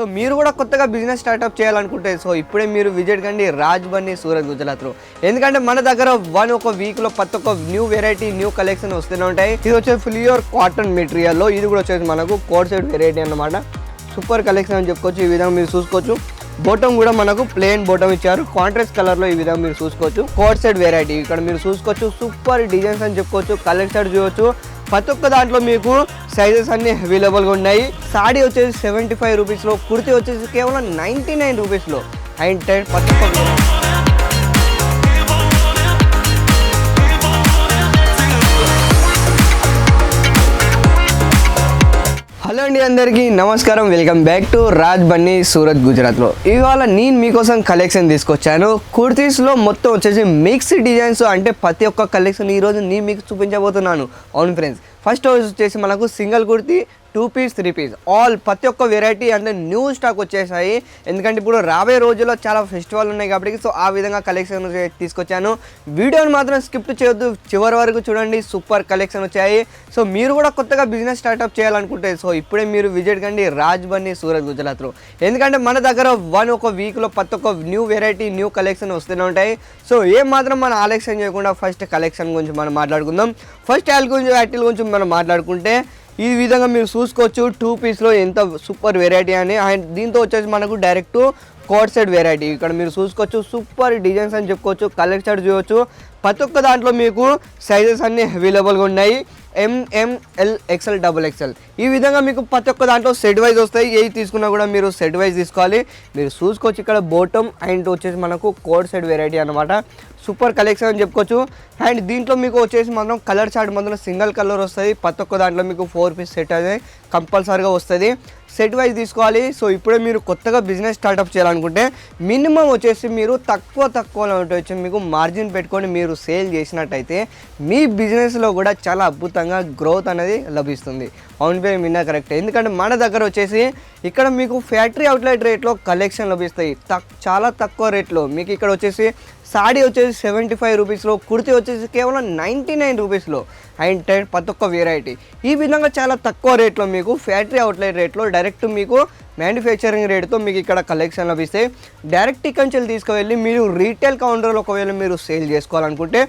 So మీరు కూడా కొత్తగా బిజినెస్ స్టార్ట్అప్ చేయాలనుకుంటే సో ఇప్పుడే మీరు విజిట్ కండి రాజ్ బన్నీ సూరత్ గుజరాత్లో ఎందుకంటే మన దగ్గర వన్ ఒక వీక్లో ప్రతి ఒక్క న్యూ వెరైటీ న్యూ కలెక్షన్ వస్తూనే ఉంటాయి. ఇది వచ్చేసి ఫ్లియోర్ కాటన్ మెటీరియల్లో ఇది కూడా వచ్చేసి మనకు కోడ్ సైడ్ వెరైటీ అన్నమాట. సూపర్ కలెక్షన్ అని చెప్పుకోవచ్చు ఈ విధంగా మీరు చూసుకోవచ్చు. బోటం కూడా మనకు ప్లెయిన్ బోటం ఇచ్చారు. కాంట్రాస్ట్ కలర్లో ఈ విధంగా మీరు చూసుకోవచ్చు. కోట్ సైడ్ వెరైటీ ఇక్కడ మీరు చూసుకోవచ్చు. సూపర్ డిజైన్స్ అని చెప్పుకోవచ్చు. కలర్ సైడ్ చూడవచ్చు ప్రతి ఒక్క దాంట్లో మీకు సైజెస్ అన్ని అవైలబుల్గా ఉన్నాయి. సాడీ వచ్చేసి సెవెంటీ ఫైవ్ రూపీస్లో కుర్తీ వచ్చేసి కేవలం నైంటీ నైన్ రూపీస్లో అండ్ ప్రతి ఒక్క హలో అండి అందరికీ. నమస్కారం. Welcome back to Raj Bunny Surat గుజరాత్లో. ఇవాళ నేను మీకోసం కలెక్షన్ తీసుకొచ్చాను. కుర్తీస్లో మొత్తం వచ్చేసి మిక్స్ డిజైన్స్ అంటే ప్రతి ఒక్క కలెక్షన్ ఈరోజు నేను మీకు చూపించబోతున్నాను. అవును ఫ్రెండ్స్ ఫస్ట్ వచ్చేసి మనకు single kurti two piece three piece. All ప్రతి ఒక్క వెరైటీ అంటే న్యూ స్టాక్ వచ్చేసాయి. ఎందుకంటే ఇప్పుడు రాబోయే రోజుల్లో చాలా ఫెస్టివల్ ఉన్నాయి కాబట్టి సో ఆ విధంగా కలెక్షన్ తీసుకొచ్చాను. వీడియోని మాత్రం స్కిప్ చేయొద్దు. చివరి వరకు చూడండి. సూపర్ కలెక్షన్ వచ్చాయి. సో మీరు కూడా కొత్తగా బిజినెస్ స్టార్ట్అప్ చేయాలనుకుంటే సో ఇప్పుడే మీరు విజిట్ కండి రాజ్ బన్నీ సూరత్ గుజరాత్లో ఎందుకంటే మన దగ్గర వన్ ఒక వీక్లో ప్రతి ఒక్క న్యూ వెరైటీ న్యూ కలెక్షన్ వస్తూనే ఉంటాయి. సో ఏం మాత్రం మనం ఆలస్యం చేయకుండా ఫస్ట్ కలెక్షన్ గురించి మనం మాట్లాడుకుందాం. ఫస్ట్ యాల్ గురించి యాక్టిల్ గురించి మనం మాట్లాడుకుంటే ఈ విధంగా మీరు చూసుకోవచ్చు టూ పీస్లో ఎంత సూపర్ వెరైటీ అని. అండ్ దీంతో వచ్చేసి మనకు డైరెక్ట్ కోట్ సైడ్ వెరైటీ ఇక్కడ మీరు చూసుకోవచ్చు సూపర్ డిజైన్స్ అని చెప్పుకోవచ్చు కలర్ సైడ్ చూడవచ్చు ప్రతి ఒక్క దాంట్లో మీకు సైజెస్ అన్ని అవైలబుల్గా ఉన్నాయి. ఎంఎంఎల్ ఎక్స్ఎల్ డబుల్ ఎక్స్ఎల్ ఈ విధంగా మీకు ప్రతి ఒక్క దాంట్లో సెట్ వైజ్ వస్తాయి. ఏవి తీసుకున్నా కూడా మీరు సెట్ వైజ్ తీసుకోవాలి. మీరు చూసుకోవచ్చు ఇక్కడ బోటమ్ అండ్ వచ్చేసి మనకు కోడ్ సైడ్ వెరైటీ అనమాట సూపర్ కలెక్షన్ అని చెప్పుకోవచ్చు. అండ్ దీంట్లో మీకు వచ్చేసి మాత్రం కలర్ చార్ట్ మాత్రం సింగిల్ కలర్ వస్తుంది ప్రతి ఒక్క దాంట్లో మీకు ఫోర్ పీస్ సెట్ అనేది కంపల్సరీగా వస్తుంది. సెట్ వైజ్ తీసుకోవాలి. సో ఇప్పుడే మీరు కొత్తగా బిజినెస్ స్టార్ట్అప్ చేయాలనుకుంటే మినిమం వచ్చేసి మీరు తక్కువ తక్కువలో వచ్చి మీకు మార్జిన్ పెట్టుకొని మీరు సేల్ చేసినట్టయితే మీ బిజినెస్లో కూడా చాలా అద్భుతంగా గ్రోత్ అనేది లభిస్తుంది. అవును పే మిన్నా కరెక్ట్ ఎందుకంటే మన దగ్గర వచ్చేసి ఇక్కడ మీకు ఫ్యాక్టరీ అవుట్లెట్ రేట్లో కలెక్షన్ లభిస్తాయి. తక్ చాలా తక్కువ రేట్లో మీకు ఇక్కడ వచ్చేసి సాడీ వచ్చేసి సెవెంటీ ఫైవ్ రూపీస్లో కుర్తీ వచ్చేసి కేవలం నైంటీ నైన్ రూపీస్లో. అండ్ టెన్ ప్రతి ఒక్క వెరైటీ ఈ విధంగా చాలా తక్కువ రేట్లో మీకు ఫ్యాక్టరీ అవుట్లెట్ రేట్లో డైరెక్ట్ మీకు మ్యానుఫ్యాక్చరింగ్ రేట్తో మీకు ఇక్కడ కలెక్షన్ లభిస్తే డైరెక్ట్ ఇక్కడి నుంచి తీసుకువెళ్ళి మీరు రీటైల్ కౌంటర్లో ఒకవేళ మీరు సేల్ చేసుకోవాలనుకుంటే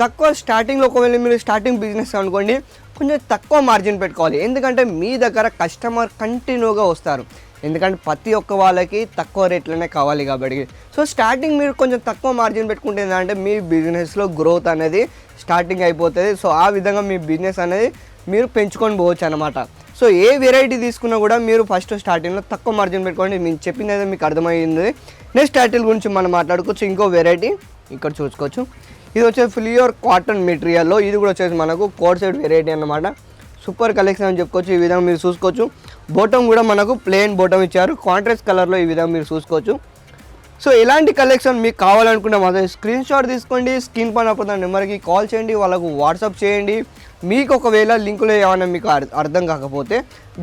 తక్కువ స్టార్టింగ్లో ఒకవేళ మీరు స్టార్టింగ్ బిజినెస్ అనుకోండి కొంచెం తక్కువ మార్జిన్ పెట్టుకోవాలి. ఎందుకంటే మీ దగ్గర కస్టమర్ కంటిన్యూగా వస్తారు. ఎందుకంటే ప్రతి ఒక్క వాళ్ళకి తక్కువ రేట్లోనే కావాలి కాబట్టి. సో స్టార్టింగ్ మీరు కొంచెం తక్కువ మార్జిన్ పెట్టుకుంటే ఏంటంటే మీ బిజినెస్లో గ్రోత్ అనేది స్టార్టింగ్ అయిపోతుంది. సో ఆ విధంగా మీ బిజినెస్ అనేది మీరు పెంచుకొని పోవచ్చు అనమాట సో ఏ వెరైటీ తీసుకున్నా కూడా మీరు ఫస్ట్ స్టార్టింగ్లో తక్కువ మార్జిన్ పెట్టుకోండి. నేను చెప్పింది అయితే మీకు అర్థమైంది. నెక్స్ట్ టైటిల్ గురించి మనం మాట్లాడుకోవచ్చు. ఇంకో వెరైటీ ఇక్కడ చూసుకోవచ్చు. ఇది వచ్చేసి ఫ్లియోర్ కాటన్ మెటీరియల్లో ఇది కూడా వచ్చేసి మనకు కోడ్ సైడ్ వెరైటీ అన్నమాట. సూపర్ కలెక్షన్ అని చెప్పుకోవచ్చు ఈ విధంగా మీరు చూసుకోవచ్చు. బోటం కూడా మనకు ప్లెయిన్ బోటం ఇచ్చారు. కాంట్రాస్ట్ కలర్లో ఈ విధంగా మీరు చూసుకోవచ్చు. సో ఇలాంటి కలెక్షన్ మీకు కావాలనుకుంటే మాత్రం స్క్రీన్ షాట్ తీసుకోండి. స్క్రీన్ పైన నెంబర్కి కాల్ చేయండి. వాళ్ళకు వాట్సాప్ చేయండి. మీకు ఒకవేళ లింకులో ఏమైనా మీకు అర్థం కాకపోతే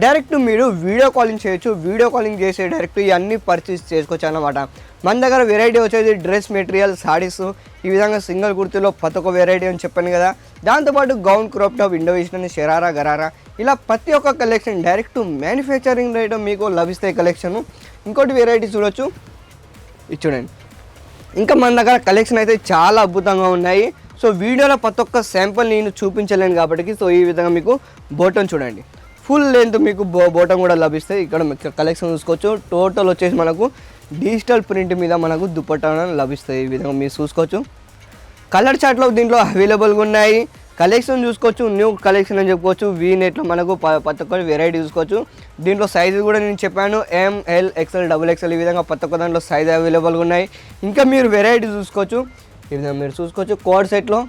డైరెక్ట్ మీరు వీడియో కాలింగ్ చేయొచ్చు. వీడియో కాలింగ్ చేసి డైరెక్ట్ ఇవన్నీ పర్చేస్ చేసుకోవచ్చు అన్నమాట మన దగ్గర వెరైటీ వచ్చేది డ్రెస్ మెటీరియల్ సారీస్ ఈ విధంగా సింగిల్ కుర్తీలో ప్రతి ఒక్క వెరైటీ అని చెప్పాను కదా. దాంతోపాటు గౌన్ క్రాప్ టాప్ ఇండోవేషన్ షెరారా గరారా. ఇలా ప్రతి ఒక్క కలెక్షన్ డైరెక్ట్ మ్యానుఫ్యాక్చరింగ్ రేట్ మీకు లభిస్తాయి కలెక్షన్. ఇంకోటి వెరైటీ చూడొచ్చు. ఇది చూడండి. ఇంకా మన దగ్గర కలెక్షన్ అయితే చాలా అద్భుతంగా ఉన్నాయి. సో వీడియోలో ప్రతి ఒక్క శాంపుల్ నేను చూపించలేను కాబట్టి సో ఈ విధంగా మీకు బోటం చూడండి. ఫుల్ లెంత్ మీకు బో బోటం కూడా లభిస్తాయి ఇక్కడ మీకు కలెక్షన్ చూసుకోవచ్చు. టోటల్ వచ్చేసి మనకు డిజిటల్ ప్రింట్ మీద మనకు దుపట్టా లభిస్తాయి ఈ విధంగా మీరు చూసుకోవచ్చు. కలర్ చార్ట్లో దీంట్లో అవైలబుల్గా ఉన్నాయి. కలెక్షన్ చూసుకోవచ్చు న్యూ కలెక్షన్ అని చెప్పుకోవచ్చు. వీ నెట్లో మనకు ప్రతి ఒక్క వెరైటీ చూసుకోవచ్చు. దీంట్లో సైజు కూడా నేను చెప్పాను. ఎంఎల్ ఎక్స్ఎల్ డబుల్ ఎక్స్ఎల్ ఈ విధంగా ప్రతి ఒక్క దాంట్లో సైజు అవైలబుల్గా ఉన్నాయి. ఇంకా మీరు వెరైటీ చూసుకోవచ్చు. ఈ విధంగా మీరు చూసుకోవచ్చు కోడ్ సెట్లో.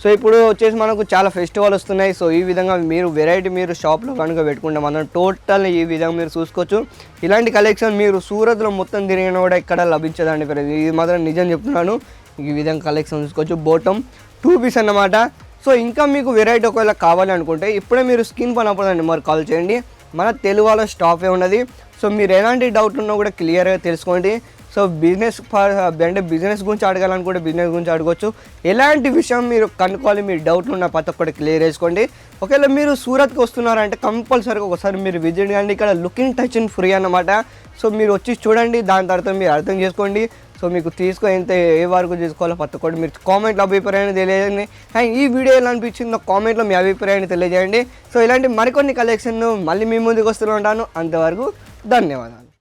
సో ఇప్పుడు వచ్చేసి మనకు చాలా ఫెస్టివల్ వస్తున్నాయి. సో ఈ విధంగా మీరు వెరైటీ మీరు షాప్లో కనుక పెట్టుకుంటే మనం టోటల్ ఈ విధంగా మీరు చూసుకోవచ్చు. ఇలాంటి కలెక్షన్ మీరు సూరత్లో మొత్తం తిరిగినా కూడా ఇక్కడ లభించదండి ఇది మాత్రం నిజం చెప్తున్నాను. ఈ విధంగా కలెక్షన్ చూసుకోవచ్చు. బోటం టూ పీస్ అన్నమాట. సో ఇంకా మీకు వెరైటీ ఒకవేళ కావాలనుకుంటే ఇప్పుడే మీరు స్కిన్ పనపడండి మరి కాల్ చేయండి. మన తెలుగులో స్టాఫే ఉన్నది. సో మీరు ఎలాంటి డౌట్ ఉన్నా కూడా క్లియర్గా తెలుసుకోండి. సో బిజినెస్ ఫర్ అంటే బిజినెస్ గురించి అడగాలనుకుంటే బిజినెస్ గురించి అడగవచ్చు ఎలాంటి విషయం మీరు కనుక్కోవాలి మీరు డౌట్లు ఉన్న ప్రతి ఒక్కటి క్లియర్ చేసుకోండి. ఒకవేళ మీరు సూరత్కి వస్తున్నారంటే కంపల్సరీగా ఒకసారి మీరు విజిట్ కండి ఇక్కడ లుకింగ్ టచ్ ఇన్ ఫ్రీ అన్నమాట. సో మీరు వచ్చి చూడండి దాని తర్వాత మీరు అర్థం చేసుకోండి. సో మీకు తీసుకో ఎంత ఏ వరకు తీసుకోవాలో ప్రతి ఒక్కటి మీరు కామెంట్లో అభిప్రాయాన్ని తెలియజేయండి. అండ్ ఈ వీడియో ఎలా అనిపించిందో కామెంట్లో మీ అభిప్రాయాన్ని తెలియజేయండి. సో ఇలాంటి మరికొన్ని కలెక్షన్ మళ్ళీ మీ ముందుకు వస్తూ ఉంటాను. అంతవరకు ధన్యవాదాలు.